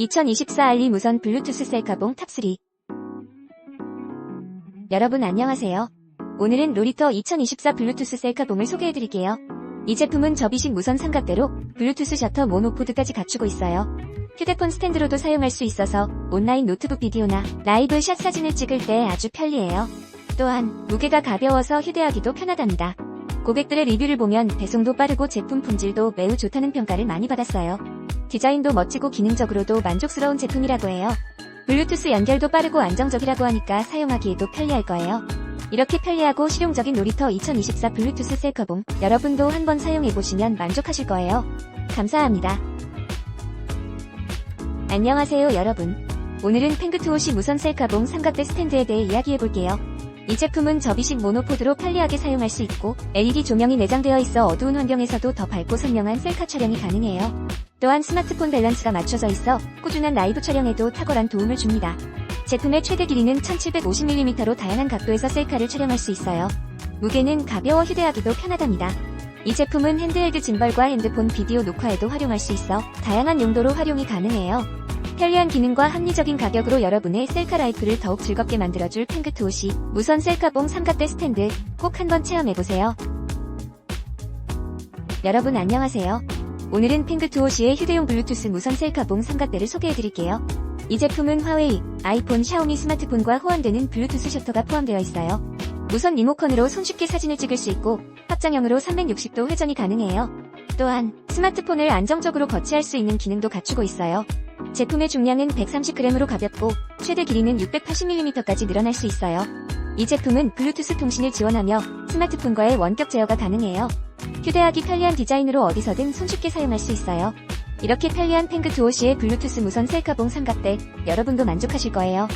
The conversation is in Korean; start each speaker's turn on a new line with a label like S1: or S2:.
S1: 2024 알리 무선 블루투스 셀카봉 탑3 여러분 안녕하세요. 오늘은 로리터 2024 블루투스 셀카봉을 소개해드릴게요. 이 제품은 접이식 무선 삼각대로 블루투스 셔터 모노포드까지 갖추고 있어요. 휴대폰 스탠드로도 사용할 수 있어서 온라인 노트북 비디오나 라이브 샷 사진을 찍을 때 아주 편리해요. 또한 무게가 가벼워서 휴대하기도 편하답니다. 고객들의 리뷰를 보면 배송도 빠르고 제품 품질도 매우 좋다는 평가를 많이 받았어요. 디자인도 멋지고 기능적으로도 만족스러운 제품이라고 해요. 블루투스 연결도 빠르고 안정적이라고 하니까 사용하기에도 편리할 거예요. 이렇게 편리하고 실용적인 놀이터 2024 블루투스 셀카봉 여러분도 한번 사용해보시면 만족하실 거예요. 감사합니다. 안녕하세요 여러분. 오늘은 팽그투오시 무선 셀카봉 삼각대 스탠드에 대해 이야기해볼게요. 이 제품은 접이식 모노포드로 편리하게 사용할 수 있고 LED 조명이 내장되어 있어 어두운 환경에서도 더 밝고 선명한 셀카 촬영이 가능해요. 또한 스마트폰 밸런스가 맞춰져 있어 꾸준한 라이브 촬영에도 탁월한 도움을 줍니다. 제품의 최대 길이는 1750mm로 다양한 각도에서 셀카를 촬영할 수 있어요. 무게는 가벼워 휴대하기도 편하답니다. 이 제품은 핸드헬드 짐벌과 핸드폰 비디오 녹화에도 활용할 수 있어 다양한 용도로 활용이 가능해요. 편리한 기능과 합리적인 가격으로 여러분의 셀카 라이프를 더욱 즐겁게 만들어줄 팽그투오시 무선 셀카봉 삼각대 스탠드 꼭 한번 체험해보세요. 여러분 안녕하세요. 오늘은 팽그투오시의 휴대용 블루투스 무선 셀카봉 삼각대를 소개해드릴게요. 이 제품은 화웨이, 아이폰, 샤오미 스마트폰과 호환되는 블루투스 셔터가 포함되어 있어요. 무선 리모컨으로 손쉽게 사진을 찍을 수 있고 확장형으로 360도 회전이 가능해요. 또한 스마트폰을 안정적으로 거치할 수 있는 기능도 갖추고 있어요. 제품의 중량은 130g으로 가볍고 최대 길이는 680mm까지 늘어날 수 있어요. 이 제품은 블루투스 통신을 지원하며 스마트폰과의 원격 제어가 가능해요. 휴대하기 편리한 디자인으로 어디서든 손쉽게 사용할 수 있어요. 이렇게 편리한 팽그 두오시의 블루투스 무선 셀카봉 삼각대 여러분도 만족하실 거예요.